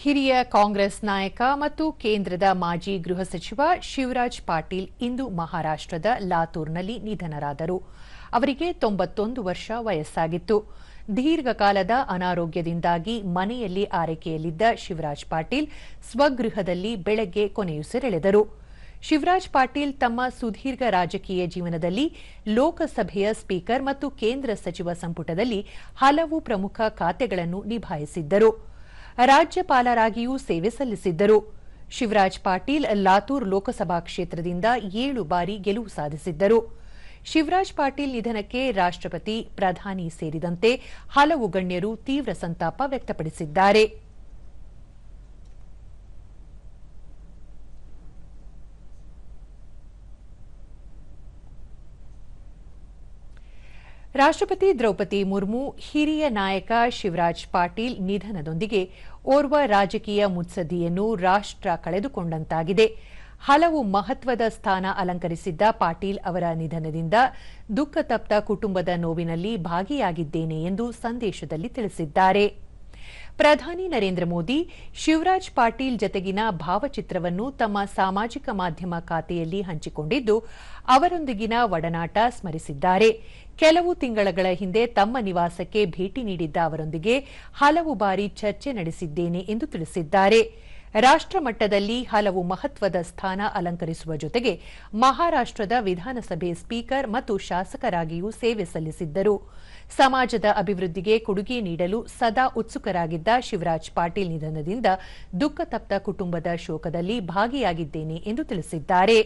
ಹಿರಿಯ ಕಾಂಗ್ರೆಸ್ ನಾಯಕ ಮತ್ತು ಕೇಂದ್ರದ ಮಾಜಿ ಗೃಹ ಸಚಿವ ಶಿವರಾಜ್ ಪಾಟೀಲ್ ಇಂದು ಮಹಾರಾಷ್ಟದ ಲಾತೂರ್ನಲ್ಲಿ ನಿಧನರಾದರು. ಅವರಿಗೆ ತೊಂಬತ್ತೊಂದು ವರ್ಷ ವಯಸ್ಸಾಗಿತ್ತು. ದೀರ್ಘಕಾಲದ ಅನಾರೋಗ್ಯದಿಂದಾಗಿ ಮನೆಯಲ್ಲಿ ಆರೈಕೆಯಲ್ಲಿದ್ದ ಶಿವರಾಜ್ ಪಾಟೀಲ್ ಸ್ವಗೃಹದಲ್ಲಿ ಬೆಳಗ್ಗೆ ಕೊನೆಯುಸಿರೆಳೆದರು ಶಿವರಾಜ್ ಪಾಟೀಲ್ ತಮ್ಮ ಸುದೀರ್ಘ ರಾಜಕೀಯ ಜೀವನದಲ್ಲಿ ಲೋಕಸಭೆಯ ಸ್ಪೀಕರ್ ಮತ್ತು ಕೇಂದ್ರ ಸಚಿವ ಸಂಪುಟದಲ್ಲಿ ಹಲವು ಪ್ರಮುಖ ಖಾತೆಗಳನ್ನು ನಿಭಾಯಿಸಿದ್ದರು. ರಾಜ್ಯಪಾಲರಾಗಿಯೂ ಸೇವೆ ಸಲ್ಲಿಸಿದ್ದರು. ಶಿವರಾಜ್ ಪಾಟೀಲ್ ಲಾತೂರ್ ಲೋಕಸಭಾ ಕ್ಷೇತ್ರದಿಂದ ಏಳು ಬಾರಿ ಗೆಲುವು ಸಾಧಿಸಿದ್ದರು. ಶಿವರಾಜ್ ಪಾಟೀಲ್ ನಿಧನಕ್ಕೆ ರಾಷ್ಟಪತಿ ಪ್ರಧಾನಿ ಸೇರಿದಂತೆ ಹಲವು ಗಣ್ಯರು ತೀವ್ರ ಸಂತಾಪ ವ್ಯಕ್ತಪಡಿಸಿದ್ದಾರೆ. ರಾಷ್ಟಪತಿ ದ್ರೌಪದಿ ಮುರ್ಮು, ಹಿರಿಯ ನಾಯಕ ಶಿವರಾಜ್ ಪಾಟೀಲ್ ನಿಧನದೊಂದಿಗೆ ಓರ್ವ ರಾಜಕೀಯ ಮುತ್ಸದ್ದಿಯನ್ನು ರಾಷ್ಟ್ರ ಕಳೆದುಕೊಂಡಂತಾಗಿದೆ. ಹಲವು ಮಹತ್ವದ ಸ್ಥಾನ ಅಲಂಕರಿಸಿದ್ದ ಪಾಟೀಲ್ ಅವರ ನಿಧನದಿಂದ ದುಃಖತಪ್ತ ಕುಟುಂಬದ ನೋವಿನಲ್ಲಿ ಭಾಗಿಯಾಗಿದ್ದೇನೆ ಎಂದು ಸಂದೇಶದಲ್ಲಿ ತಿಳಿಸಿದ್ದಾರೆ. ಪ್ರಧಾನಿ ನರೇಂದ್ರ ಮೋದಿ, ಶಿವರಾಜ್ ಪಾಟೀಲ್ ಜತೆಗಿನ ಭಾವಚಿತ್ರವನ್ನು ತಮ್ಮ ಸಾಮಾಜಿಕ ಮಾಧ್ಯಮ ಖಾತೆಯಲ್ಲಿ ಹಂಚಿಕೊಂಡಿದ್ದು, ಅವರೊಂದಿಗಿನ ಒಡನಾಟ ಸ್ಮರಿಸಿದ್ದಾರೆ. ಕೆಲವು ತಿಂಗಳ ಹಿಂದೆ ತಮ್ಮ ನಿವಾಸಕ್ಕೆ ಭೇಟಿ ನೀಡಿದ್ದ ಅವರೊಂದಿಗೆ ಹಲವು ಬಾರಿ ಚರ್ಚೆ ನಡೆಸಿದ್ದೇನೆ ಎಂದು ತಿಳಿಸಿದ್ದಾರೆ. ರಾಷ್ಟಮಟ್ಟದಲ್ಲಿ ಹಲವು ಮಹತ್ವದ ಸ್ಥಾನ ಅಲಂಕರಿಸುವ ಜೊತೆಗೆ ಮಹಾರಾಷ್ಟ್ರದ ವಿಧಾನಸಭೆ ಸ್ಪೀಕರ್ ಮತ್ತು ಶಾಸಕರಾಗಿಯೂ ಸೇವೆ ಸಲ್ಲಿಸಿದ್ದರು. ಸಮಾಜದ ಅಭಿವೃದ್ಧಿಗೆ ಕೊಡುಗೆ ನೀಡಲು ಸದಾ ಉತ್ಸುಕರಾಗಿದ್ದ ಶಿವರಾಜ್ ಪಾಟೀಲ್ ನಿಧನದಿಂದ ದುಃಖತಪ್ತ ಕುಟುಂಬದ ಶೋಕದಲ್ಲಿ ಭಾಗಿಯಾಗಿದ್ದೇನೆ ಎಂದು ತಿಳಿಸಿದ್ದಾರೆ.